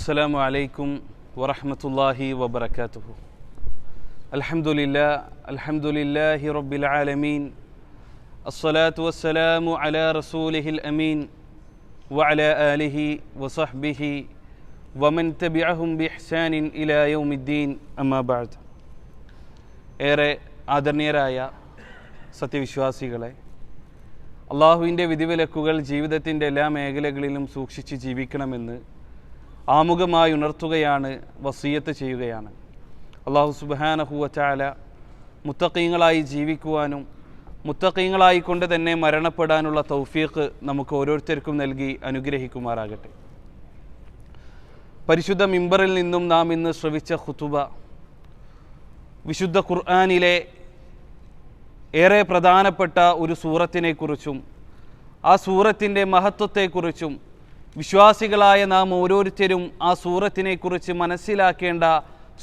السلام عليكم ورحمة الله وبركاته الحمد لله الحمد لله رب العالمين الصلاة والسلام على رسوله الأمين وعلى آله وصحبه ومن تبعهم بإحسان إلى يوم الدين أما بعد ഏറെ ആദരണീയരായ സത്യവിശ്വാസികളെ അള്ളാഹുവിൻ്റെ വിധിവിലക്കുകൾ ജീവിതത്തിൻ്റെ എല്ലാ മേഖലകളിലും സൂക്ഷിച്ച് ജീവിക്കണമെന്ന് ആമുഖമായി ഉണർത്തുകയാണ് വസീയത്ത് ചെയ്യുകയാണ്. അള്ളാഹു സുബാനഹുവ ചാല മുത്തക്കീങ്ങളായി ജീവിക്കുവാനും മുത്തക്കീങ്ങളായി കൊണ്ട് തന്നെ മരണപ്പെടാനുള്ള തൗഫീഖ് നമുക്ക് ഓരോരുത്തർക്കും നൽകി അനുഗ്രഹിക്കുമാറാകട്ടെ. പരിശുദ്ധ മിമ്പറിൽ നിന്നും നാം ഇന്ന് ശ്രവിച്ച ഖുതുബ വിശുദ്ധ ഖുർആാനിലെ ഏറെ പ്രധാനപ്പെട്ട ഒരു സൂറത്തിനെക്കുറിച്ചും ആ സൂറത്തിന്റെ മഹത്വത്തെക്കുറിച്ചും വിശ്വാസികളായ നാം ഓരോരുത്തരും ആ സൂറത്തിനെക്കുറിച്ച് മനസ്സിലാക്കേണ്ട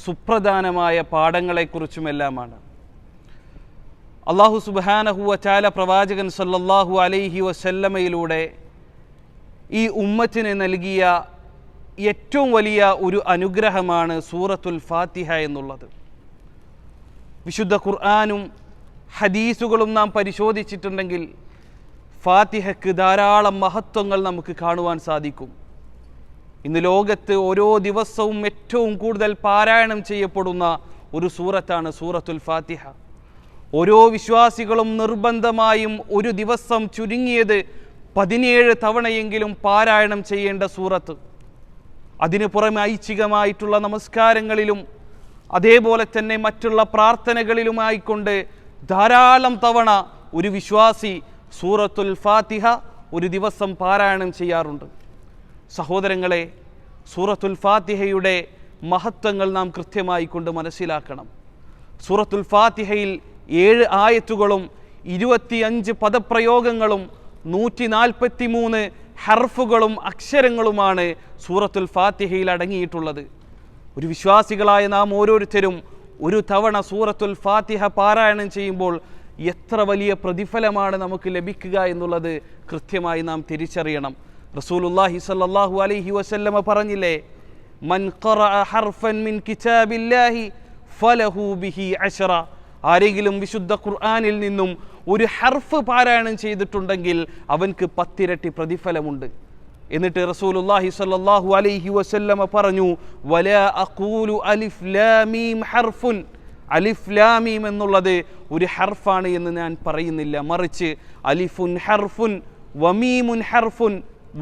സുപ്രധാനമായ പാഠങ്ങളെക്കുറിച്ചുമെല്ലാമാണ്. അള്ളാഹു സുബാനഹുവ ചാല പ്രവാചകൻ സല്ലല്ലാഹു അലൈഹി വസല്ലമയിലൂടെ ഈ ഉമ്മത്തിന് നൽകിയ ഏറ്റവും വലിയ ഒരു അനുഗ്രഹമാണ് സൂറത്തുൽ ഫാത്തിഹ എന്നുള്ളത്. വിശുദ്ധ ഖുർആാനും ഹദീസുകളും നാം പരിശോധിച്ചിട്ടുണ്ടെങ്കിൽ ഫാത്തിഹയ്ക്ക് ധാരാളം മഹത്വങ്ങൾ നമുക്ക് കാണുവാൻ സാധിക്കും. ഇന്ന് ലോകത്ത് ഓരോ ദിവസവും ഏറ്റവും കൂടുതൽ പാരായണം ചെയ്യപ്പെടുന്ന ഒരു സൂറത്താണ് സൂറത്തുൽ ഫാത്തിഹ. ഓരോ വിശ്വാസികളും നിർബന്ധമായും ഒരു ദിവസം ചുരുങ്ങിയത് പതിനേഴ് തവണയെങ്കിലും പാരായണം ചെയ്യേണ്ട സൂറത്ത്. അതിനു പുറമെ ഐച്ഛികമായിട്ടുള്ള നമസ്കാരങ്ങളിലും അതേപോലെ തന്നെ മറ്റുള്ള പ്രാർത്ഥനകളിലുമായിക്കൊണ്ട് ധാരാളം തവണ ഒരു വിശ്വാസി സൂറത്തുൽ ഫാത്തിഹ ഒരു ദിവസം പാരായണം ചെയ്യാറുണ്ട്. സഹോദരങ്ങളെ സൂറത്തുൽ ഫാത്തിഹയുടെ മഹത്വങ്ങൾ നാം കൃത്യമായി കൊണ്ട് മനസ്സിലാക്കണം. സൂറത്തുൽ ഫാത്തിഹയിൽ ഏഴ് ആയത്തുകളും ഇരുപത്തിയഞ്ച് പദപ്രയോഗങ്ങളും നൂറ്റി നാൽപ്പത്തി മൂന്ന് ഹർഫുകളും അക്ഷരങ്ങളുമാണ് സൂറത്തുൽ ഫാത്തിഹയിൽ അടങ്ങിയിട്ടുള്ളത്. ഒരു വിശ്വാസികളായ നാം ഓരോരുത്തരും ഒരു തവണ സൂറത്തുൽ ഫാത്തിഹ പാരായണം ചെയ്യുമ്പോൾ എത്ര വലിയ പ്രതിഫലമാണ് നമുക്ക് ലഭിക്കുക എന്നുള്ളത് കൃത്യമായി നാം തിരിച്ചറിയണം. റസൂലുല്ലാഹി സല്ലാഹു അലൈഹി വസല്ലമ പറഞ്ഞില്ലേ മൻ ഹർഫൻ മിൻ കിതാബില്ലാഹി ഫലഹു ബിഹി അശ്റ. ആരെങ്കിലും വിശുദ്ധ ഖുർആാനിൽ നിന്നും ഒരു ഹർഫ് പാരായണം ചെയ്തിട്ടുണ്ടെങ്കിൽ അവൻക്ക് പത്തിരട്ടി പ്രതിഫലമുണ്ട്. എന്നിട്ട് റസൂലുല്ലാഹി സ്വല്ലല്ലാഹു അലൈഹി വസല്ലമ പറഞ്ഞു വല അഖൂലു അലിഫ് ലാം മീം ഹർഫുൻ. അലിഫ് ലാം മീം എന്നുള്ളത് ഒരു ഹർഫാണ് എന്ന് ഞാൻ പറയുന്നില്ല. മറിച്ച് അലിഫുൻ ഹർഫുൻ വമീമുൻ ഹർഫുൻ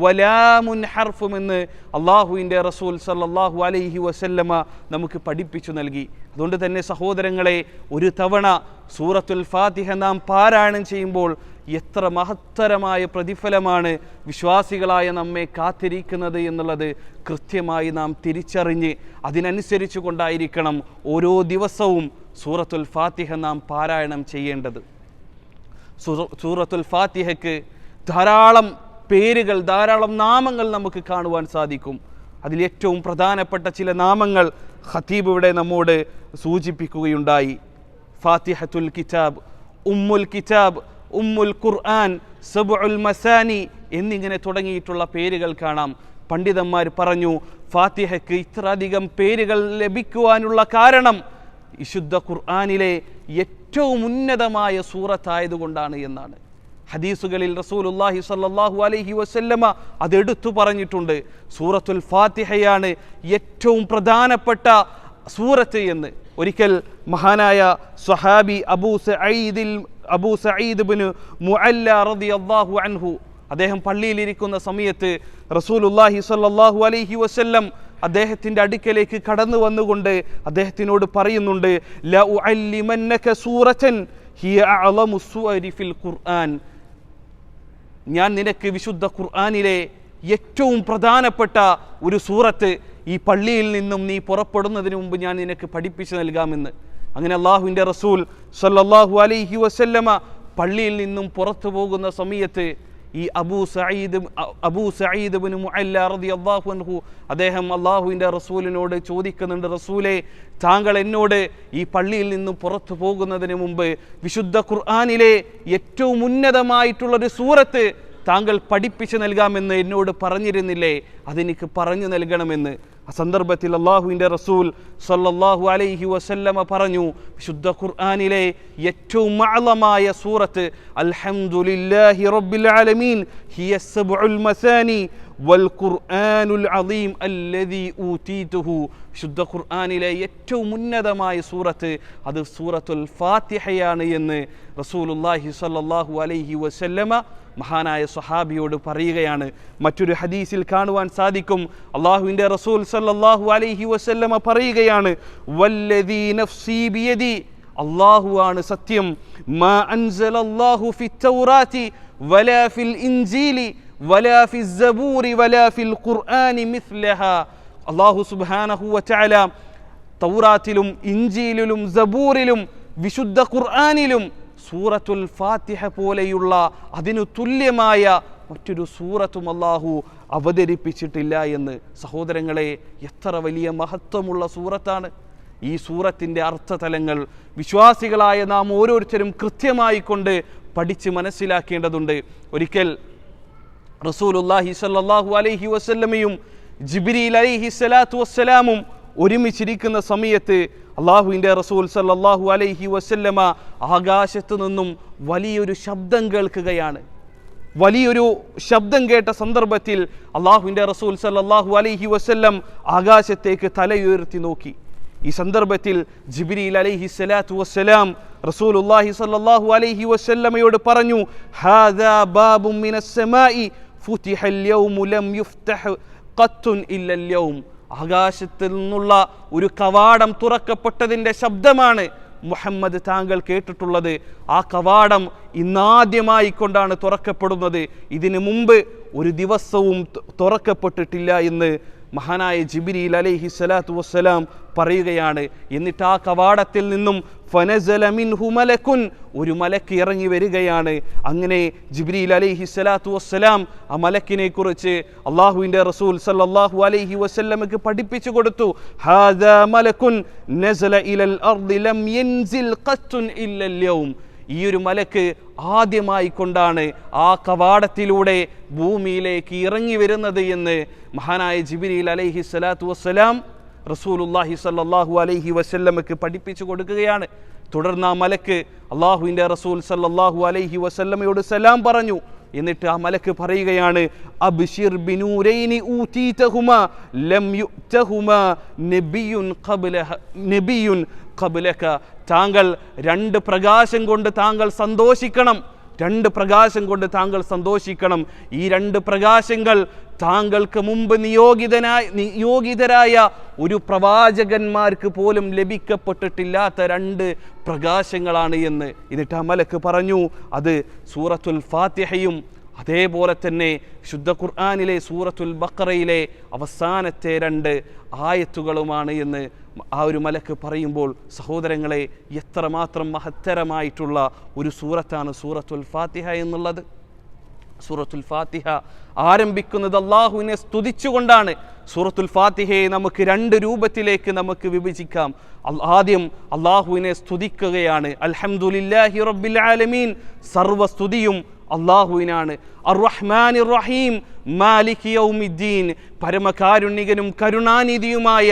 വലാമുൻ ഹർഫും എന്ന് അള്ളാഹുവിന്റെ റസൂൽ സല്ലാഹു അലൈഹി വസല്ലമ നമുക്ക് പഠിപ്പിച്ചു നൽകി. അതുകൊണ്ട് തന്നെ സഹോദരങ്ങളെ ഒരു തവണ സൂറത്തുൽ ഫാത്തിഹ നാം പാരായണം ചെയ്യുമ്പോൾ എത്ര മഹത്തരമായ പ്രതിഫലമാണ് വിശ്വാസികളായ നമ്മെ കാത്തിരിക്കുന്നത് എന്നുള്ളത് കൃത്യമായി നാം തിരിച്ചറിഞ്ഞ് അതിനനുസരിച്ച് കൊണ്ടായിരിക്കണം ഓരോ ദിവസവും സൂറത്തുൽ ഫാത്തിഹ നാം പാരായണം ചെയ്യേണ്ടത്. സൂറത്തുൽ ഫാത്തിഹയ്ക്ക് ധാരാളം പേരുകൾ ധാരാളം നാമങ്ങൾ നമുക്ക് കാണുവാൻ സാധിക്കും. അതിൽ ഏറ്റവും പ്രധാനപ്പെട്ട ചില നാമങ്ങൾ ഖത്തീബ് ഇവിടെ നമ്മോട് സൂചിപ്പിക്കുകയുണ്ടായി. ഫാത്തിഹത്തുൽ കിതാബ് ഉമ്മുൽ കിതാബ് ഉമ്മുൽ ഖുർആൻ സബുൽ മസാനി എന്നിങ്ങനെ തുടങ്ങിയിട്ടുള്ള പേരുകൾ കാണാം. പണ്ഡിതന്മാർ പറഞ്ഞു ഫാത്തിഹയ്ക്ക് ഇത്രയധികം പേരുകൾ ലഭിക്കുവാനുള്ള കാരണം വിശുദ്ധ ഖുർആാനിലെ ഏറ്റവും ഉന്നതമായ സൂറത്തായതുകൊണ്ടാണ് എന്നാണ്. ഹദീസുകളിൽ റസൂലുല്ലാഹി സല്ലാഹു അലൈഹി വസല്ലമ അതെടുത്തു പറഞ്ഞിട്ടുണ്ട്. സൂറത്തുൽ ഫാത്തിഹയാണ് ഏറ്റവും പ്രധാനപ്പെട്ട സൂറത്ത് എന്ന്. ഒരിക്കൽ മഹാനായ സ്വഹാബി അബൂ സഈദിൽ അബൂ സഈദ് ബിന് മുഅല്ല അള്ളാഹു അൻഹു. അദ്ദേഹം പള്ളിയിലിരിക്കുന്ന സമയത്ത് റസൂലുല്ലാഹി സല്ലാഹു അലൈഹി വസ്ല്ലം അദ്ദേഹത്തിന്റെ അടുക്കലേക്ക് കടന്നു വന്നുകൊണ്ട് അദ്ദേഹത്തിനോട് പറയുന്നുണ്ട് ല സൂറത്തൻ ഹിയ ഖുർആൻ. ഞാൻ നിനക്ക് വിശുദ്ധ ഖുർആനിലെ ഏറ്റവും പ്രധാനപ്പെട്ട ഒരു സൂറത്ത് ഈ പള്ളിയിൽ നിന്നും നീ പുറപ്പെടുന്നതിന് മുമ്പ് ഞാൻ നിനക്ക് പഠിപ്പിച്ചു നൽകാമെന്ന്. അങ്ങനെ അള്ളാഹുവിന്റെ റസൂൽ സല്ലല്ലാഹു അലൈഹി വസല്ലമ പള്ളിയിൽ നിന്നും പുറത്തു പോകുന്ന സമയത്ത് ഈ അബൂ സയ്യിദ് അബൂ സയ്യിദ് ബിൻ റളിയല്ലാഹു അൻഹു അദ്ദേഹം അള്ളാഹുവിന്റെ റസൂലിനോട് ചോദിക്കുന്നുണ്ട് റസൂലെ താങ്കൾ എന്നോട് ഈ പള്ളിയിൽ നിന്നും പുറത്തു പോകുന്നതിന് മുമ്പ് വിശുദ്ധ ഖുർആാനിലെ ഏറ്റവും ഉന്നതമായിട്ടുള്ളൊരു സൂറത്ത് താങ്കൾ പഠിപ്പിച്ചു നൽകാമെന്ന് എന്നോട് പറഞ്ഞിരുന്നില്ലേ? അതെനിക്ക് പറഞ്ഞു നൽകണമെന്ന്. ആ സന്ദർഭത്തിൽ അള്ളാഹുവിന്റെ റസൂൽ സല്ലല്ലാഹു അലൈഹി വസല്ലമ പറഞ്ഞു വിശുദ്ധ ഖുർആനിലെ ഏറ്റവും മഅലമായ സൂറത്ത് അൽഹംദുലില്ലാഹി റബ്ബിൽ ആലമീൻ ഹിയ സബ്ഉൽ മസാനി വൽ ഖുർആനുൽ അദീം അല്ലദീ ഊതീതുഹു. ശുദ്ധ ഖുർആനിലെ ഏറ്റവും ഉന്നതമായ സൂറത്ത് അത് സൂറത്തുൽ ഫാത്തിഹയാണ് എന്ന് റസൂലുള്ളാഹി സല്ലല്ലാഹു അലൈഹി വസല്ലമ മഹാനായ സ്വഹാബിയോട് പറയുകയാണ്. മറ്റൊരു ഹദീസിൽ കാണുവാൻ സാധിക്കും. അള്ളാഹുവിന്റെ റസൂൽ സല്ലാഹു അലൈഹി വസല്ലമ പറയുകയാണ് വല്ലദീ ബിയദി. സത്യം. മാ തൗറാത്തി വലാ ഫിൽ ഇൻജീലി വലാ വലാ ഫിൽ ഖുർആനി അള്ളാഹു സുബ്ഹാനഹു വതആല തൗറാത്തിലും ഇഞ്ചീലിലും സബൂറിലും വിശുദ്ധ ഖുർആനിലും സൂറത്തുൽ ഫാത്തിഹ പോലെയുള്ള അതിനു തുല്യമായ മറ്റൊരു സൂറത്തും അള്ളാഹു അവതരിപ്പിച്ചിട്ടില്ല എന്ന് സഹോദരങ്ങളെ എത്ര വലിയ മഹത്വമുള്ള സൂറത്താണ്. ഈ സൂറത്തിന്റെ അർത്ഥതലങ്ങൾ വിശ്വാസികളായ നാം ഓരോരുത്തരും കൃത്യമായി കൊണ്ട് പഠിച്ച് മനസ്സിലാക്കേണ്ടതുണ്ട്. ഒരിക്കൽ റസൂലുല്ലാഹി സല്ലാഹു അലൈഹി വസല്ലമയും ജിബ്രീൽ അലൈഹി സ്വലാത്തു വസ്സലാമും ഒരുമിച്ചിരിക്കുന്ന സമയത്ത് അള്ളാഹുവിന്റെ റസൂൽ സല്ലാഹു അലൈഹി വസല്ലമ ആകാശത്തു നിന്നും വലിയൊരു ശബ്ദം കേൾക്കുകയാണ്. വലിയൊരു ശബ്ദം കേട്ട സന്ദർഭത്തിൽ അള്ളാഹുവിന്റെ റസൂൽ സല്ലാഹു അലൈഹി വസല്ലം ആകാശത്തേക്ക് തലയുയർത്തി നോക്കി. ഈ സന്ദർഭത്തിൽ ജിബ്രീൽ അലൈഹി സ്വലാത്തു വസ്സലാം റസൂലുള്ളാഹി സല്ലല്ലാഹു അലൈഹി വസല്ലമയോട് പറഞ്ഞു ഹാദാ ബാബും മിനസ്സമായി ഫുതിഹൽ അൽ-യൗമു ലം യുഫ്തഹ് ഖത്തുൻ ഇല്ലൽ അൽ-യൗം ആകാശത്തിൽ നിന്നുള്ള ഒരു കവാടം തുറക്കപ്പെട്ടതിന്റെ ശബ്ദമാണ് മുഹമ്മദ് താങ്കൾ കേട്ടിട്ടുള്ളത്. ആ കവാടം ഇന്നാദ്യമായി കൊണ്ടാണ് തുറക്കപ്പെടുന്നത്. ഇതിനു മുമ്പ് ഒരു ദിവസവും തുറക്കപ്പെട്ടിട്ടില്ല എന്ന് മഹാനായ ജിബിരിൽ അലൈഹി സ്വലാത്തു വസ്സലാം പറയുകയാണ് എന്നിട്ട് ആ കവാടത്തിൽ നിന്നും ഫനസലമിൻ ഹുമലക്കുൻ മലക്കുൻ ഒരു മലക്ക് ഇറങ്ങി വരികയാണ്. അങ്ങനെ ജിബ്രീൽ അലൈഹി സ്വലാത്തു വസ്സലാം ആ മലക്കിനെ കുറിച്ച് അള്ളാഹുവിന്റെ റസൂൽ സല്ലാഹു അലൈഹി വസല്ലമക്ക് പഠിപ്പിച്ചു കൊടുത്തു. ഹാദ മലക്കുൻ നസല ഇലൽ അർദി ലം യൻസിൽ ഖത്തുൻ ഈ ഒരു മലക്ക് ആദ്യമായി കൊണ്ടാണ് ആ കവാടത്തിലൂടെ ഭൂമിയിലേക്ക് ഇറങ്ങി വരുന്നത് എന്ന് മഹാനായ ജിബിരിൽ അലൈഹി സ്വലാത്തു വസ്സലാം റസൂലുല്ലാഹി സല്ലാഹു അലൈഹി വസല്ലമക്ക് പഠിപ്പിച്ചു കൊടുക്കുകയാണ്. തുടർന്ന് ആ മലക്ക് അള്ളാഹുവിന്റെ റസൂൽ സല്ലാഹു അലൈഹി വസല്ലമയോട് സലാം പറഞ്ഞു. എന്നിട്ട് ആ മലക്ക് പറയുകയാണ് ഊതീതഹുമാ ലം നബിയുൻ നബിയുൻ താങ്കൾ രണ്ട് പ്രകാശം കൊണ്ട് താങ്കൾ സന്തോഷിക്കണം. രണ്ട് പ്രകാശം കൊണ്ട് താങ്കൾ സന്തോഷിക്കണം. ഈ രണ്ട് പ്രകാശങ്ങൾ താങ്കൾക്ക് മുമ്പ് നിയോഗിതനായ നിയോഗിതരായ ഒരു പ്രവാചകന്മാർക്ക് പോലും ലഭിക്കപ്പെട്ടിട്ടില്ലാത്ത രണ്ട് പ്രകാശങ്ങളാണ് എന്ന് എന്നിട്ട് അമലക്ക് പറഞ്ഞു. അത് സൂറത്തുൽ ഫാത്തിഹയും അതേപോലെ തന്നെ ശുദ്ധ ഖുർആാനിലെ സൂറത്തുൽ ബക്കറയിലെ അവസാനത്തെ രണ്ട് ആയത്തുകളുമാണ് എന്ന് ആ ഒരു മലക്ക് പറയുമ്പോൾ സഹോദരങ്ങളെ എത്രമാത്രം മഹത്തരമായിട്ടുള്ള ഒരു സൂറത്താണ് സൂറത്തുൽ ഫാത്തിഹ എന്നുള്ളത്. സൂറത്തുൽ ഫാത്തിഹ ആരംഭിക്കുന്നത് അള്ളാഹുവിനെ സ്തുതിച്ചുകൊണ്ടാണ്. സൂറത്തുൽ ഫാത്തിഹയെ നമുക്ക് രണ്ട് രൂപത്തിലേക്ക് നമുക്ക് വിഭജിക്കാം. ആദ്യം അള്ളാഹുവിനെ സ്തുതിക്കുകയാണ്. അൽഹംദുലില്ലാഹി റബ്ബിൽ ആലമീൻ. സർവസ്തുതിയും അള്ളാഹുവിനാണ്. അർ റഹ്മാൻ റഹീം മാലിക് യൗമിദ്ദീൻ പരമകാരുണികനും കരുണാനിധിയുമായ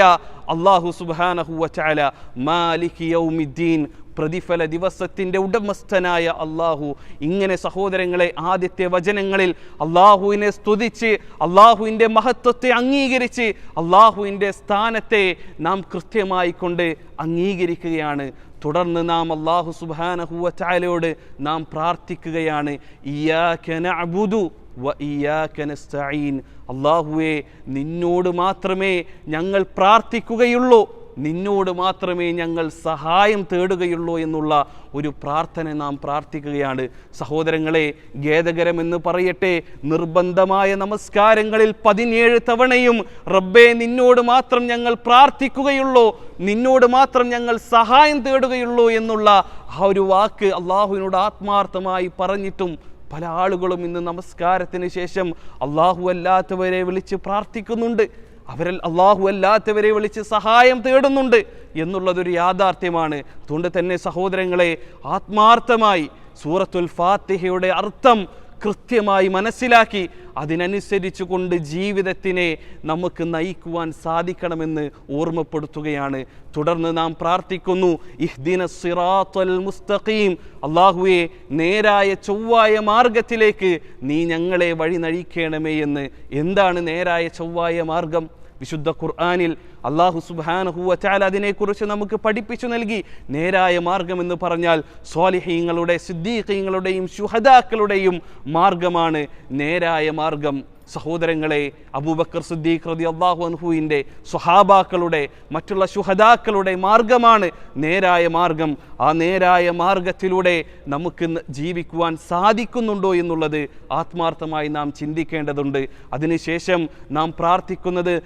അള്ളാഹു സുബ്ഹാനഹു വതആല മാലിക് യൗമിദ്ദീൻ പ്രതിഫല ദിവസത്തിന്റെ ഉടമസ്ഥനായ അള്ളാഹു. ഇങ്ങനെ സഹോദരങ്ങളെ ആദ്യത്തെ വചനങ്ങളിൽ അള്ളാഹുവിനെ സ്തുതിച്ച് അള്ളാഹുവിന്റെ മഹത്വത്തെ അംഗീകരിച്ച് അള്ളാഹുവിന്റെ സ്ഥാനത്തെ നാം കൃത്യമായി കൊണ്ട് അംഗീകരിക്കുകയാണ്. തുടർന്ന് നാം അള്ളാഹു സുബാനഹുവ ചായലയോട് നാം പ്രാർത്ഥിക്കുകയാണ് ഇയ്യാക നഅ്ബുദു വ ഇയ്യാക നസ്തഈൻ. അള്ളാഹുവേ നിന്നോട് മാത്രമേ ഞങ്ങൾ പ്രാർത്ഥിക്കുകയുള്ളൂ. നിന്നോട് മാത്രമേ ഞങ്ങൾ സഹായം തേടുകയുള്ളൂ എന്നുള്ള ഒരു പ്രാർത്ഥന നാം പ്രാർത്ഥിക്കുകയാണ്. സഹോദരങ്ങളെ ഖേദകരമെന്ന് പറയട്ടെ നിർബന്ധമായ നമസ്കാരങ്ങളിൽ പതിനേഴ് തവണയും റബ്ബേ നിന്നോട് മാത്രം ഞങ്ങൾ പ്രാർത്ഥിക്കുകയുള്ളൂ നിന്നോട് മാത്രം ഞങ്ങൾ സഹായം തേടുകയുള്ളൂ എന്നുള്ള ആ ഒരു വാക്ക് അള്ളാഹുവിനോട് ആത്മാർത്ഥമായി പറഞ്ഞിട്ടും പല ആളുകളും ഇന്ന് നമസ്കാരത്തിന് ശേഷം അള്ളാഹു അല്ലാത്തവരെ വിളിച്ച് പ്രാർത്ഥിക്കുന്നുണ്ട്. അവരിൽ അള്ളാഹു അല്ലാത്തവരെ വിളിച്ച് സഹായം തേടുന്നുണ്ട് എന്നുള്ളതൊരു യാഥാർത്ഥ്യമാണ്. അതുകൊണ്ട് തന്നെ സഹോദരങ്ങളെ ആത്മാർത്ഥമായി സൂറത്തുൽ ഫാത്തിഹയുടെ അർത്ഥം കൃത്യമായി മനസ്സിലാക്കി അതിനനുസരിച്ച് കൊണ്ട് ജീവിതത്തിനെ നമുക്ക് നയിക്കുവാൻ സാധിക്കണമെന്ന് ഓർമ്മപ്പെടുത്തുകയാണ്. തുടർന്ന് നാം പ്രാർത്ഥിക്കുന്നു ഇഹ്ദിന സിറാത്തൽ മുസ്തഖീം അള്ളാഹുവെ നേരായ ചൊവ്വായ മാർഗത്തിലേക്ക് നീ ഞങ്ങളെ വഴി നയിക്കണമേ എന്ന്. എന്താണ് നേരായ ചൊവ്വായ മാർഗം വിശുദ്ധ ഖുർആാനിൽ അള്ളാഹു സുബാനഹുവ തആല അതിനെക്കുറിച്ച് നമുക്ക് പഠിപ്പിച്ചു നൽകി. നേരായ മാർഗം എന്ന് പറഞ്ഞാൽ സ്വാലിഹീങ്ങളുടെ സിദ്ദീഖീങ്ങളുടെയും ശുഹദാക്കളുടെയും മാർഗമാണ് നേരായ മാർഗം സഹോദരങ്ങളെ അബൂബക്കർ സുദ്ദീഖ് റതി അള്ളാഹു അൻഹുവിന്റെ സ്വഹാബാക്കളുടെ മറ്റുള്ള ശുഹദാക്കളുടെ മാർഗമാണ് നേരായ മാർഗം. ആ നേരായ മാർഗത്തിലൂടെ നമുക്ക് ജീവിക്കുവാൻ സാധിക്കുന്നുണ്ടോ എന്നുള്ളത് ആത്മാർത്ഥമായി നാം ചിന്തിക്കേണ്ടതുണ്ട്. അതിനുശേഷം നാം പ്രാർത്ഥിക്കുന്നത്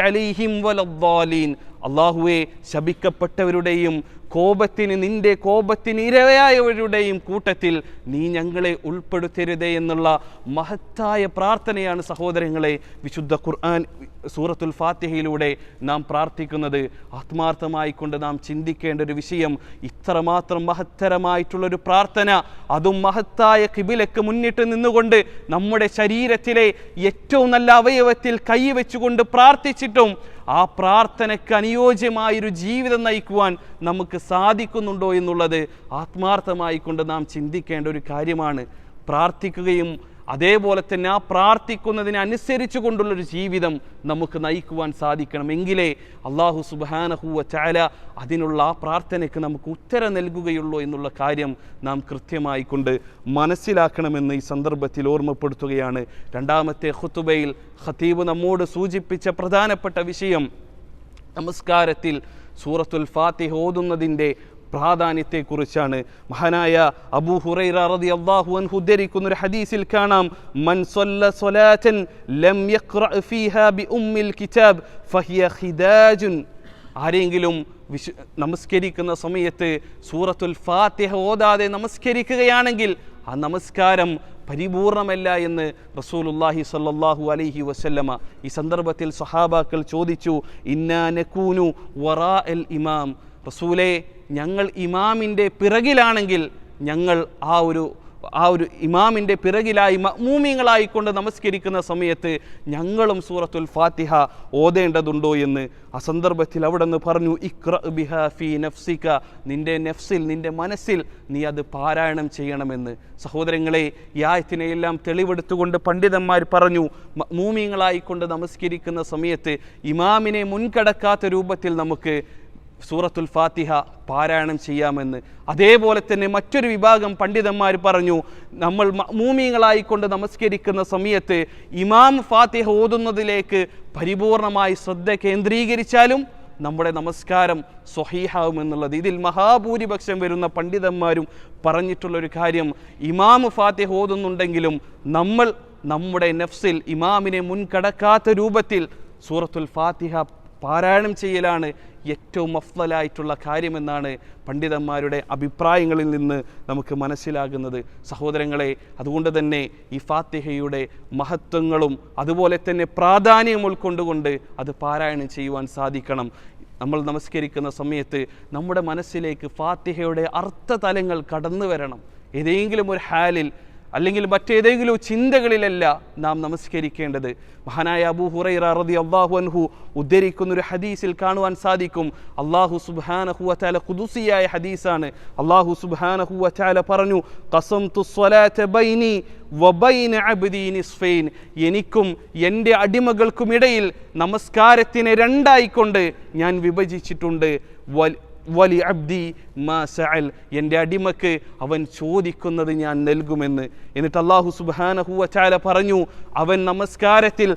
അലൈഹിം അള്ളാഹുവെ ശപിക്കപ്പെട്ടവരുടെയും കോപത്തിന് നിന്റെ കോപത്തിന് ഇരയായവരുടെയും കൂട്ടത്തിൽ നീ ഞങ്ങളെ ഉൾപ്പെടുത്തരുതേ എന്നുള്ള മഹത്തായ പ്രാർത്ഥനയാണ് സഹോദരങ്ങളെ വിശുദ്ധ ഖുർആൻ സൂറത്തുൽ ഫാത്തിഹയിലൂടെ നാം പ്രാർത്ഥിക്കുന്നത്. ആത്മാർത്ഥമായി കൊണ്ട് നാം ചിന്തിക്കേണ്ട ഒരു വിഷയം ഇത്രമാത്രം മഹത്തരമായിട്ടുള്ളൊരു പ്രാർത്ഥന അതും മഹത്തായ കിബിലക്ക് മുന്നിട്ട് നിന്നുകൊണ്ട് നമ്മുടെ ശരീരത്തിലെ ഏറ്റവും നല്ല അവയവത്തിൽ കൈവച്ചുകൊണ്ട് പ്രാർത്ഥിച്ചിട്ടും ആ പ്രാർത്ഥനയ്ക്ക് അനുയോജ്യമായൊരു ജീവിതം നയിക്കുവാൻ നമുക്ക് സാധിക്കുന്നുണ്ടോ എന്നുള്ളത് ആത്മാർത്ഥമായി കൊണ്ട് നാം ചിന്തിക്കേണ്ട ഒരു കാര്യമാണ്. പ്രാർത്ഥിക്കുകയും അതേപോലെ തന്നെ ആ പ്രാർത്ഥിക്കുന്നതിനെ അനുസരിച്ച് കൊണ്ടുള്ളൊരു ജീവിതം നമുക്ക് നയിക്കുവാൻ സാധിക്കണം. എങ്കിലേ അള്ളാഹു സുബാനഹുവ ചാല അതിനുള്ള ആ പ്രാർത്ഥനയ്ക്ക് നമുക്ക് ഉത്തരം നൽകുകയുള്ളൂ എന്നുള്ള കാര്യം നാം കൃത്യമായി കൊണ്ട് മനസ്സിലാക്കണമെന്ന് ഈ സന്ദർഭത്തിൽ ഓർമ്മപ്പെടുത്തുകയാണ്. രണ്ടാമത്തെ ഖുത്തുബയിൽ ഖത്തീബ് നമ്മോട് സൂചിപ്പിച്ച പ്രധാനപ്പെട്ട വിഷയം നമസ്കാരത്തിൽ സൂറത്തുൽ ഫാത്തിഹ ഓതുന്നതിന്റെ പ്രാധാന്യത്തെക്കുറിച്ചാണ് മഹാനായ അബൂ ഹുറൈറ അള്ളാഹു അൻഹു ഉദ്ധരിക്കുന്ന ഒരു ഹദീസിൽ കാണാം മൻ ലം ബി കിതാബ് ഫഹിയ ആരെങ്കിലും വിശു നമസ്കരിക്കുന്ന സമയത്ത് സൂറത്തുൽ ഫാത്തിഹ ഓതാതെ നമസ്കരിക്കുകയാണെങ്കിൽ ആ നമസ്കാരം പരിപൂർണമല്ല എന്ന് റസൂലുല്ലാഹി സല്ലാഹു അലൈഹി വസല്ലമ ഈ സന്ദർഭത്തിൽ സഹാബാക്കൾ ചോദിച്ചു ഇന്നാനക്കൂനു വറാ എൽ ഇമാം. റസൂലെ ഞങ്ങൾ ഇമാമിന്റെ പിറകിലാണെങ്കിൽ ഞങ്ങൾ ആ ഒരു ആ ഒരു ഇമാമിന്റെ പിറകിലായി മൂമിങ്ങളായിക്കൊണ്ട് നമസ്കരിക്കുന്ന സമയത്ത് ഞങ്ങളും സൂറത്തുൽ ഫാത്തിഹ ഓതേണ്ടതുണ്ടോ എന്ന് ആ സന്ദർഭത്തിൽ അവിടെ നിന്ന് പറഞ്ഞു ഇക്ര ബിഹ നഫ്സിക. നിന്റെ നഫ്സിൽ നിന്റെ മനസ്സിൽ നീ അത് പാരായണം ചെയ്യണമെന്ന്. സഹോദരങ്ങളെ ഈ ആയത്തിനെയെല്ലാം തെളിവെടുത്തുകൊണ്ട് പണ്ഡിതന്മാർ പറഞ്ഞു മൂമിങ്ങളായിക്കൊണ്ട് നമസ്കരിക്കുന്ന സമയത്ത് ഇമാമിനെ മുൻകടക്കാത്ത രൂപത്തിൽ നമുക്ക് സൂറത്തുൽ ഫാത്തിഹ പാരായണം ചെയ്യാമെന്ന്. അതേപോലെ തന്നെ മറ്റൊരു വിഭാഗം പണ്ഡിതന്മാർ പറഞ്ഞു നമ്മൾ മൂമിയങ്ങളായിക്കൊണ്ട് നമസ്കരിക്കുന്ന സമയത്ത് ഇമാം ഫാത്തിഹ ഓതുന്നതിലേക്ക് പരിപൂർണമായി ശ്രദ്ധ കേന്ദ്രീകരിച്ചാലും നമ്മുടെ നമസ്കാരം സ്വഹീഹാവും എന്നുള്ളത്. ഇതിൽ മഹാഭൂരിപക്ഷം വരുന്ന പണ്ഡിതന്മാരും പറഞ്ഞിട്ടുള്ളൊരു കാര്യം ഇമാം ഫാത്തിഹ ഓതുന്നുണ്ടെങ്കിലും നമ്മൾ നമ്മുടെ നഫ്സിൽ ഇമാമിനെ മുൻകടക്കാത്ത രൂപത്തിൽ സൂറത്തുൽ ഫാത്തിഹ പാരായണം ചെയ്യലാണ് ഏറ്റവും അഫ്ലലായിട്ടുള്ള കാര്യമെന്നാണ് പണ്ഡിതന്മാരുടെ അഭിപ്രായങ്ങളിൽ നിന്ന് നമുക്ക് മനസ്സിലാകുന്നത്. സഹോദരങ്ങളെ അതുകൊണ്ട് തന്നെ ഈ ഫാത്തിഹയുടെ മഹത്വങ്ങളും അതുപോലെ തന്നെ പ്രാധാന്യം ഉൾക്കൊണ്ടുകൊണ്ട് അത് പാരായണം ചെയ്യുവാൻ സാധിക്കണം. നമ്മൾ നമസ്കരിക്കുന്ന സമയത്ത് നമ്മുടെ മനസ്സിലേക്ക് ഫാത്തിഹയുടെ അർത്ഥതലങ്ങൾ കടന്നു വരണം ഏതെങ്കിലും ഒരു ഹാലിൽ അല്ലെങ്കിൽ മറ്റേതെങ്കിലും ചിന്തകളിലല്ല നാം നമസ്കരിക്കേണ്ടത്. മഹാനായ അബൂ ഹുറൈറ റതി അള്ളാഹു അൻഹു ഉദ്ധരിക്കുന്ന ഒരു ഹദീസിൽ കാണുവാൻ സാധിക്കും. അള്ളാഹു സുബ്ഹാനഹു വതആല ഖുദുസിയായ ഹദീസാണ്. അള്ളാഹു സുബ്ഹാനഹു വതആല പറഞ്ഞു കസം ബൈനി നിസ്ഫൈൻ. എനിക്കും എന്റെ അടിമകൾക്കുമിടയിൽ നമസ്കാരത്തിനെ രണ്ടായിക്കൊണ്ട് ഞാൻ വിഭജിച്ചിട്ടുണ്ട്. വലി അബ്ദി മാ സഅൽ. എന്റെ അടിമക്ക് അവൻ ചോദിക്കുന്നത് ഞാൻ നൽകുമെന്ന്. എന്നിട്ട് അള്ളാഹു സുബ്ഹാനഹു വതആല പറഞ്ഞു അവൻ നമസ്കാരത്തിൽ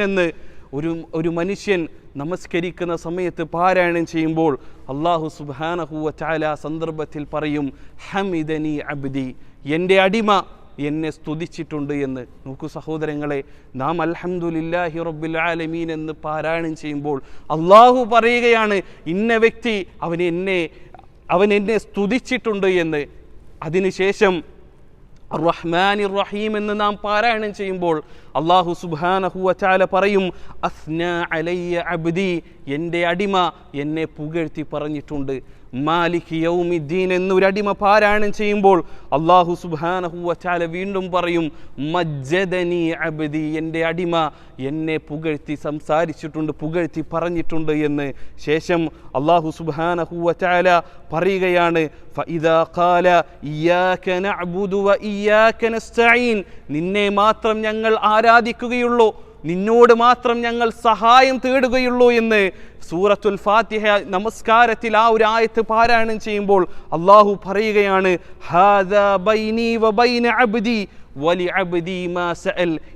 എന്ന് ഒരു ഒരു മനുഷ്യൻ നമസ്കരിക്കുന്ന സമയത്ത് പാരായണം ചെയ്യുമ്പോൾ അള്ളാഹു സുബ്ഹാനഹു വതആല ആ സന്ദർഭത്തിൽ പറയും ഹമിദനി അബ്ദി. എന്റെ അടിമ എന്നെ സ്തുതിച്ചിട്ടുണ്ട് എന്ന്. നോക്കൂ സഹോദരങ്ങളെ നാം അൽഹംദുലില്ലാഹി റബ്ബിൽ ആലമീൻ എന്ന് പാരായണം ചെയ്യുമ്പോൾ അള്ളാഹു പറയുകയാണ് ഇന്ന വ്യക്തി അവൻ എന്നെ അവൻ എന്നെ സ്തുതിച്ചിട്ടുണ്ട് എന്ന്. അതിനുശേഷം റഹ്മാൻ റഹീം എന്ന് നാം പാരായണം ചെയ്യുമ്പോൾ അള്ളാഹു സുബാനഹുവ ചാല പറയും അസ്ന അലയ്യ അബ്ദി എന്റെ അടിമ എന്നെ പുകഴ്ത്തി പറഞ്ഞിട്ടുണ്ട്. മാലിക് യൗമിദ്ദീൻ എന്നൊരു അടിമ പാരായണം ചെയ്യുമ്പോൾ അള്ളാഹു സുബാനഹുവച്ചാല വീണ്ടും പറയും മജ്ജദനി അബദി എന്റെ അടിമ എന്നെ പുകഴ്ത്തി സംസാരിച്ചിട്ടുണ്ട് പുകഴ്ത്തി പറഞ്ഞിട്ടുണ്ട് എന്ന് ശേഷം അള്ളാഹു സുബാനഹുവച്ചാല പറയുകയാണ് നിന്നെ മാത്രം ഞങ്ങൾ ആരാധിക്കുകയുള്ളൂ. നിന്നോട് മാത്രം ഞങ്ങൾ സഹായം തേടുകയുള്ളൂ എന്ന് സൂറത്തുൽ ഫാത്തിഹ നമസ്കാരത്തിൽ ആ ഒരു ആയത്ത് പാരായണം ചെയ്യുമ്പോൾ അള്ളാഹു പറയുകയാണ്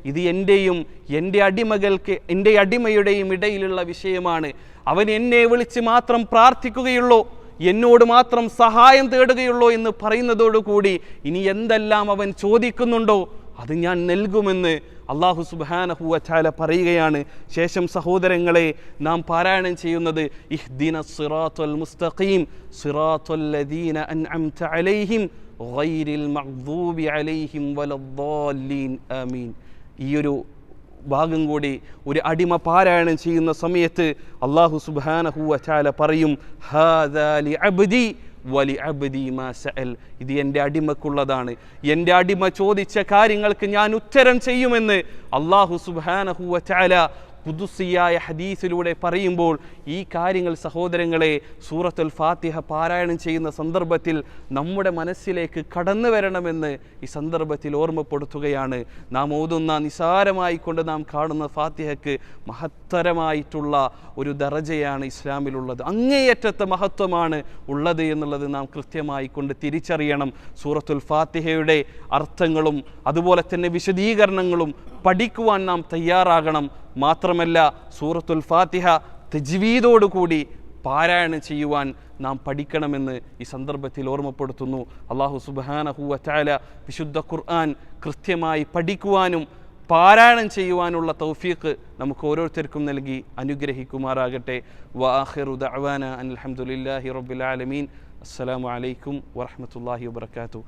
ഇത് എന്റെയും എന്റെ അടിമകൾക്ക് എന്റെ അടിമയുടെയും ഇടയിലുള്ള വിഷയമാണ്. അവൻ എന്നെ വിളിച്ച് മാത്രം പ്രാർത്ഥിക്കുകയുള്ളൂ എന്നോട് മാത്രം സഹായം തേടുകയുള്ളൂ എന്ന് പറയുന്നതോടുകൂടി ഇനി എന്തെല്ലാം അവൻ ചോദിക്കുന്നുണ്ടോ അത് ഞാൻ നൽകുമെന്ന് അള്ളാഹു സുബാനഹുവ ചാല പറയുകയാണ് ശേഷം സഹോദരങ്ങളെ നാം പാരായണം ചെയ്യുന്നത് ഇഹ്ദിന മുസ്തഖീം അൻഅംത അലൈഹിം അലൈഹിം ആമീൻ. ഒരു ഭാഗം കൂടി ഒരു അടിമ പാരായണം ചെയ്യുന്ന സമയത്ത് അള്ളാഹു സുബാനഹുവ ചാല പറയും അബ്ദി വലി അബദി സഅൽ. ഇത് എന്റെ അടിമക്കുള്ളതാണ്. എന്റെ അടിമ ചോദിച്ച കാര്യങ്ങൾക്ക് ഞാൻ ഉത്തരം ചെയ്യുമെന്ന് അള്ളാഹു സുബാനഹുവ ചാല കുതുസിയായ ഹദീസിലൂടെ പറയുമ്പോൾ ഈ കാര്യങ്ങൾ സഹോദരങ്ങളെ സൂറത്തുൽ ഫാത്തിഹ പാരായണം ചെയ്യുന്ന സന്ദർഭത്തിൽ നമ്മുടെ മനസ്സിലേക്ക് കടന്നു വരണമെന്ന് ഈ സന്ദർഭത്തിൽ ഓർമ്മപ്പെടുത്തുകയാണ്. നാം ഓതുന്ന നിസാരമായി കൊണ്ട് നാം കാണുന്ന ഫാത്തിഹയ്ക്ക് മഹത്തരമായിട്ടുള്ള ഒരു ദറജയാണ് ഇസ്ലാമിലുള്ളത്. അങ്ങേയറ്റത്തെ മഹത്വമാണ് ഉള്ളത് എന്നുള്ളത് നാം കൃത്യമായി കൊണ്ട് തിരിച്ചറിയണം. സൂറത്തുൽ ഫാത്തിഹയുടെ അർത്ഥങ്ങളും അതുപോലെ തന്നെ വിശദീകരണങ്ങളും പഠിക്കുവാൻ നാം തയ്യാറാകണം. മാത്രമല്ല സൂറത്തുൽ ഫാത്തിഹ തജ്വീദോടുകൂടി പാരായണം ചെയ്യുവാൻ നാം പഠിക്കണമെന്ന് ഈ സന്ദർഭത്തിൽ ഓർമ്മപ്പെടുത്തുന്നു. അള്ളാഹു സുബാനഹുവ ചാല വിശുദ്ധ ഖുർആൻ കൃത്യമായി പഠിക്കുവാനും പാരായണം ചെയ്യുവാനുള്ള തൗഫീഖ് നമുക്ക് ഓരോരുത്തർക്കും നൽകി അനുഗ്രഹിക്കുമാറാകട്ടെ. വാഹിറു ദഅവാന റബ്ബിൽ ആലമീൻ. അസ്സലാമു അലൈക്കും വറഹ്മത്തുള്ളാഹി വബർക്കാത്തു